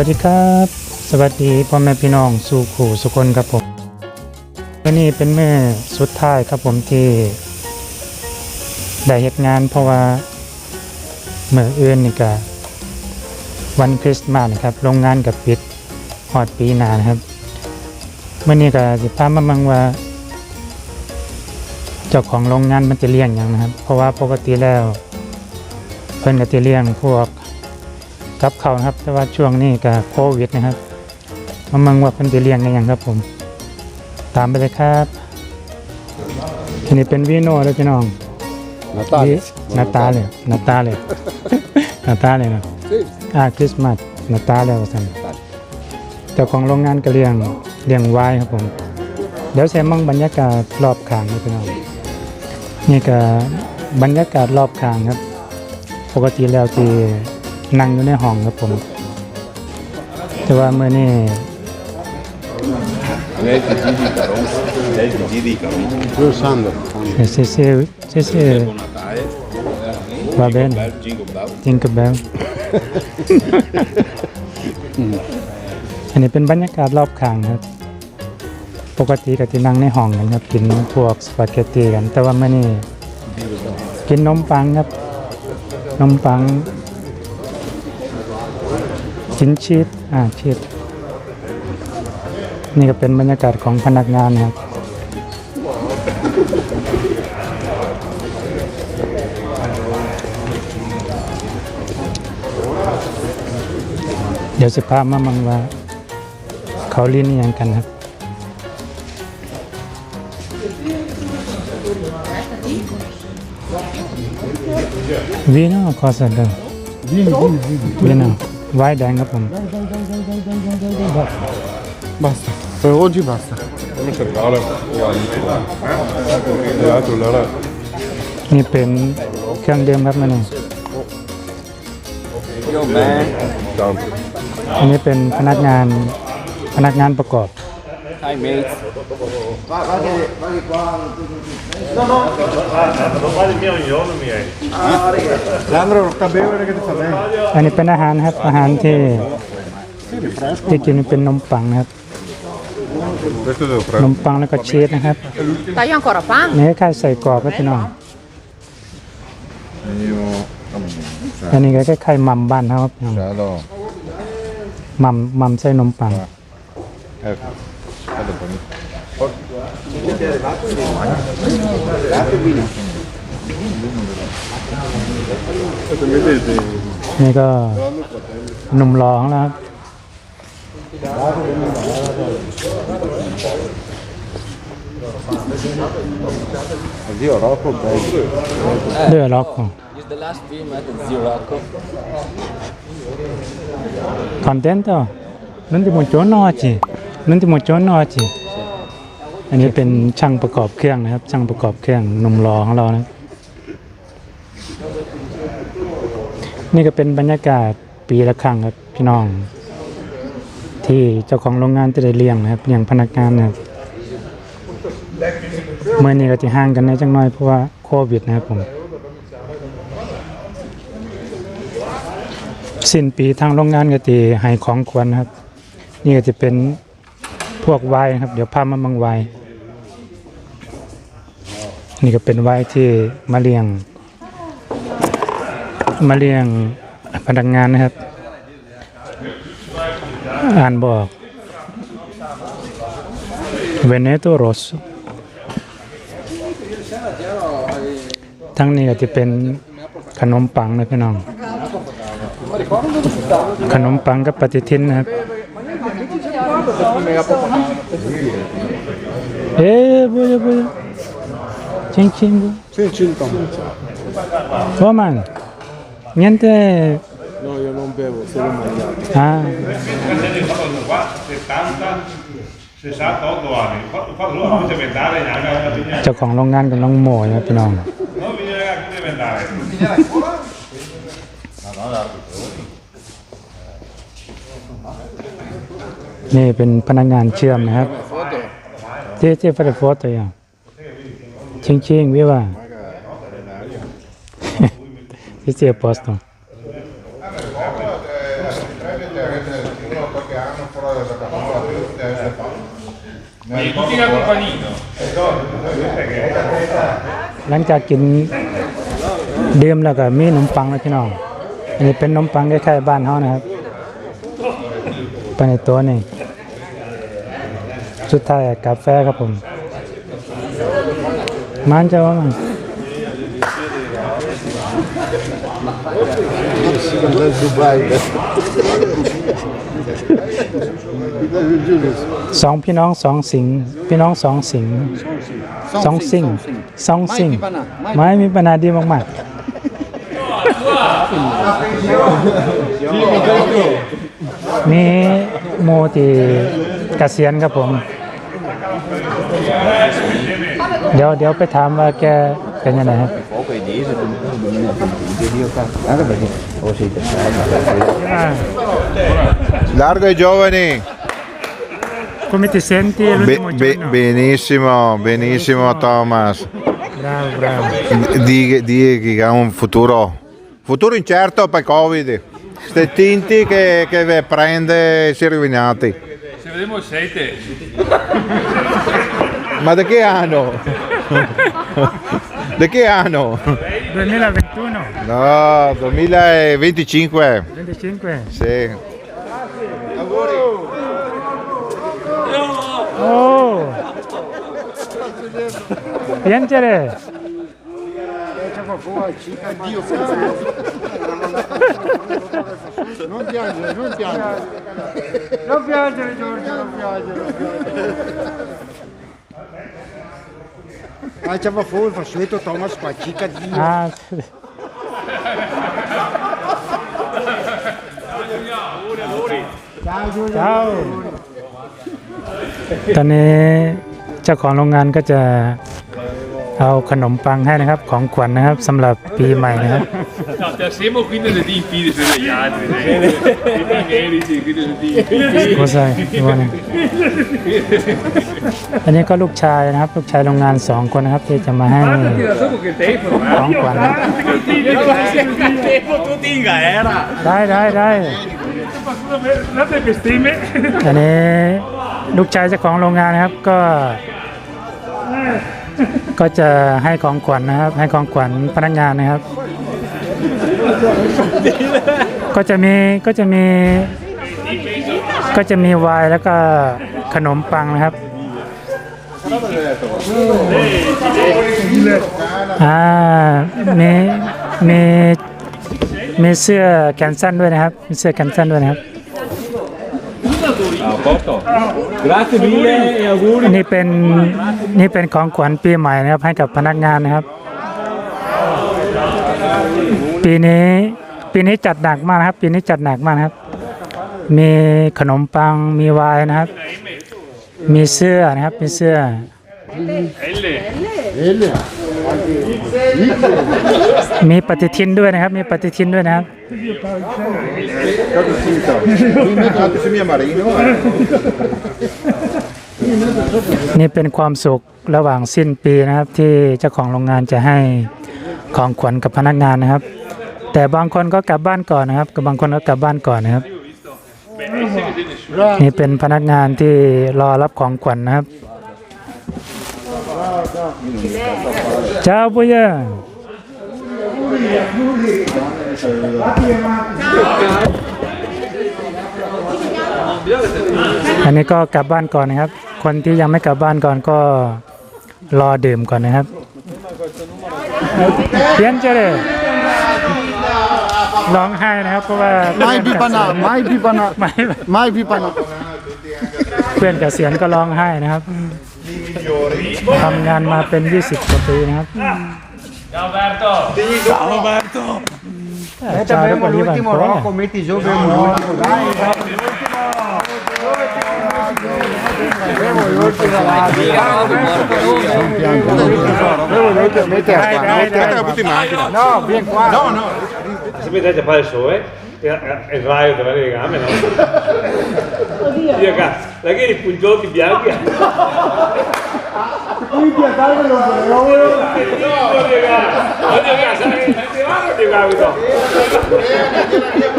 วัสดีครับ สวัสดีพ่อแม่พี่น้องสู่ขู่สุคนครับผมวันนี้เป็นเมื่อสุดท้ายครับผมที่ได้เหตุงานเพราะว่าเมื่ออื่นนี่ก็วันคริสต์มาสนะครับโรงงานกับปิดหอดปีหนานะครับเมื่อนี้ก็สิพามามังว่าเจ้าของโรงงานมันจะเลี้ยงยังนะครับ เพราะว่าปกติแล้ว เพิ่นก็จะเลี้ยงพวก กับเขาวนะครับ แต่ว่าช่วงนี้กับโควิดนะครับมามังว่าเพิ่นจะเลี้ยงกันหยังครับผม ตามไปเลยครับทีนี้เป็นวีโน่แล้วพี่น้อง Natale. นาตาเลยนาตาเลยนาตาเลยนะ Sì. อ่าคริสต์มาสนาตาแล้วสันเจ้าของโรงงานก็เลี้ยงเลี้ยงไว้ครับผม เดี๋ยวแซมมั่งบรรยากาศรอบข้างนี่พี่น้องนี่ก็บรรยากาศรอบข้างครับ ปกติแล้วที่ นั่งอยู่ในห้องครับผม แต่ว่าเมื่อนี้ Lei ti giudicano? Lei ti giudicano? Io Sandro. Sandro. เซเซเซเซ Buon Natale. va bene Bel jingle bell. จิงกับแบลอันนี้เป็นบรรยากาศรอบข้างครับ ปกติก็จะนั่งในห้องกันครับ กินพวกสปาเกตตีกัน แต่ว่าเมื่อนี้กินนมปังครับนมปัง กินชีสอ่าชีสนี่ก็เป็นบรรยากาศของพนักงานครับเดี๋ยวสิพามามังว่า เขาเรียนยังกันครับ วีน่คอสเดอร์ Vieni, vieni, vieni. วีโน่ ไวน์แดงครับผม Basta. Per oggi basta. Come cercare? L'altro l'ora. นี่เป็นเครื่องดื่มครับมันนี่ Tanto. อันนี้เป็นพนักงานพนักงานประกอบ Hi mates. Sandro, non sta a bere che ti fa bene. อันนี้เป็นอาหารครับ อาหารที่ที่กินเป็นนมปังนะครับ Questo devo น prendere. มปังแล้วก็ชีสนะครับ Taglio ancora pane? นี่คล้ายๆใส่กรอบครับพี่น้อง Io... อันนี้ก็คล้ายๆมัมบ้านเขาครับพี่น้อง Ciao. มัมมัมใส่นมปัง Ecco. Guarda per me. นี่ก็หนุ่มรอของเราครับ Zio Rocco, dai. เดือล็อกของ It's the last film at Zio Rocco. contento l'ultimo giorno oggi l'ultimo giorno oggi อันนี้เป็นช่างประกอบเครื่องนะครับ ช่างประกอบเครื่องหนุ่มรอของเรานะนี่ก็เป็นบรรยากาศปีละครั้งครับพี่น้อง ที่เจ้าของโรงงานจะได้เลี้ยงนะครับเลี้ยงพนักงานนะครับเมื่อนี้ก็จะห่างกันในอยจังน้อยเพราะว่าโควิดนะครับผมสิ้นปีทางโรงงานก็จะให้ของขวันะครับ นี่ก็จะเป็น วกไวนะครับ เดี๋ยวพามาบังไวน์นี่ก็เป็นไวน์ที่มาเลี้ยง มาเลี้ยงพนักงานนะครับ อ่านบอกเวเนโตโรสทั้งนี้ก็จะเป็นขนมปังนะพี่น้อง ขนมปังกับปฏิทินนะครับ เอ๊ะบุยบุยชิงชิงบุ Sì, cinque. Roman niente No, io non bevo, solo mangiato. อ่า68 anni, infatti lui non poteva inventare neanche เจ้าของโรงงานกับน้องโมนะพี่น้อง non bisogna neanche inventare. นี่เป็นพนักงานเชื่อมนะครับเจ๊เจ๊ฟาร์โฟโต้ยังชิงชิงวิว่า Sì, sì, a posto. Vieni tutti in accompagnino. หลังจากกินดื่มแล้วก็มีขนมปังแล้วพี่น้อง อันนี้เป็นขนมปังคล้ายๆบ้านเฮานะครับ ไปในตัวนี่ สุดท้ายกาแฟครับผม มันจะว่ามันสองพี่น้องสองสิงห์พี่น้องสองสิงห์สองสิงห์สองสิงห์ไม่มีปัญหาดีมากๆมีโมที่เกษียณครับผม เดี๋ยวเดี๋ยวไปถามว่าแกเป็นยังไงครับ Largo ai giovani. come ti senti Be- l'ultimo be- giorno? benissimo, benissimo Thomas. bravo bravo Di, di che ha un futuro. Futuro incerto per Covid. Ste tinti che, che prende si è rovinati. Se vedremo siete. Ma da che anno? da che anno? 2021 No, 2025. 25 Sì. Oh! Piangere! Non piangere, non piangere. Non piangere Giorgio, non piangere! Facciamo fuori, faccio Thomas qua, cica di... Ah, ciao ตอนนี้เจ้าของโรงงานก็จะ เอาขนมปังให้นะครับของขวัญนะครับสำหรับปีใหม่นะครับ No, te siamo qui nelle diffide degli altri. I meriti, qui nelle diffide. โอ้ใช่ว่าไงอันนี้ก็ลูกชายนะครับ ลูกชายโรงงานสองคนนะครับ ที่จะมาให้ Guardati da sopra che telefono, ของขวัญ eh. Tempo tutti in galera. ได้ได้ได้ Date bestemmie. อันนี้ลูกชายเจ้าของโรงงานนะครับก็ ก็จะให้ของขวัญนะครับ ให้ของขวัญพนักงานนะครับ ก็จะมีก็จะมี ก็จะมีไวน์แล้วก็ขนมปังนะครับอ่ามีมีมีเสื้อแขนสั้นด้วยนะครับมีเสื้อแขนสั้นด้วยนะครับ นี่เป็นนี่เป็นของขวัญปีใหม่นะครับให้กับพนักงานนะครับ ปีนี้ปีนี้จัดหนักมากนะครับ ปีนี้จัดหนักมากนะครับ มีขนมปังมีไวน์นะครับ มีเสื้อนะครับมีเสื้อ Elle. มีปฏิทินด้วยนะครับ มีปฏิทินด้วยนะครับ Mi metto anche su mia marino. นี่เป็นความสุขระหว่างสิ้นปีนะครับ ที่เจ้าของโรงงานจะให้ของขวัญกับพนักงานนะครับ แต่บางคนก็กลับบ้านก่อนนะครับกับบางคนก็กลับบ้านก่อนนะครับ นี่เป็นพนักงานที่รอรับของขวัญนะครับเจ้าปุ้ยอันนี้ก็กลับบ้านก่อนนะครับ คนที่ยังไม่กลับบ้านก่อนก็รอดื่มก่อนนะครับเพียนเจเลยร้องไห้นะครับ เพราะว่า Mai pipana, mai pipana, ไม่ mai pipana. เพื่อนเกษียณก็ร้องไห้นะครับ ทำงานมาเป็น 20กว่าปีนะครับ Ciao Alberto. Ciao Alberto. จารุปริวัน L'ultimo โค้ rocco, metti giù per l'ultimo, dai, dai. Metti a qua, metti a qua. No, vieni qua. No, no. Se vedete fare il sole, il raio della legame, no? Io cazzo, la che i pungiotti bianchi. Limpia, sálvelo, hombre, no veo. No, llegar. No llegar, ¿sabes? Va a llegar, Guito.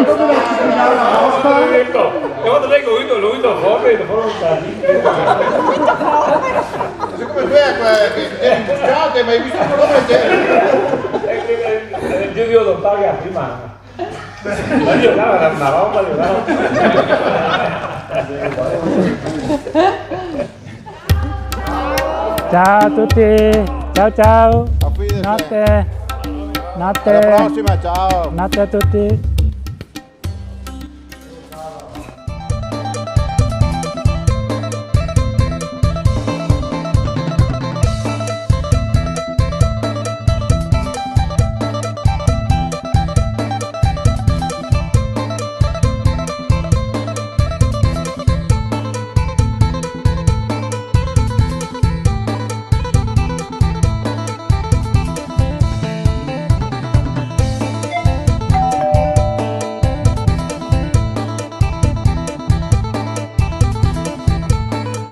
¿Cómo le has terminado la hosta? Yo te tengo, Guito, lo Guito, joven, lo joven. Yo come visto te? Ma io là. Ciao a tutti. Ciao ciao. Wiedersehen. Notte. Alla Notte. prossima, ciao. Notte a tutti.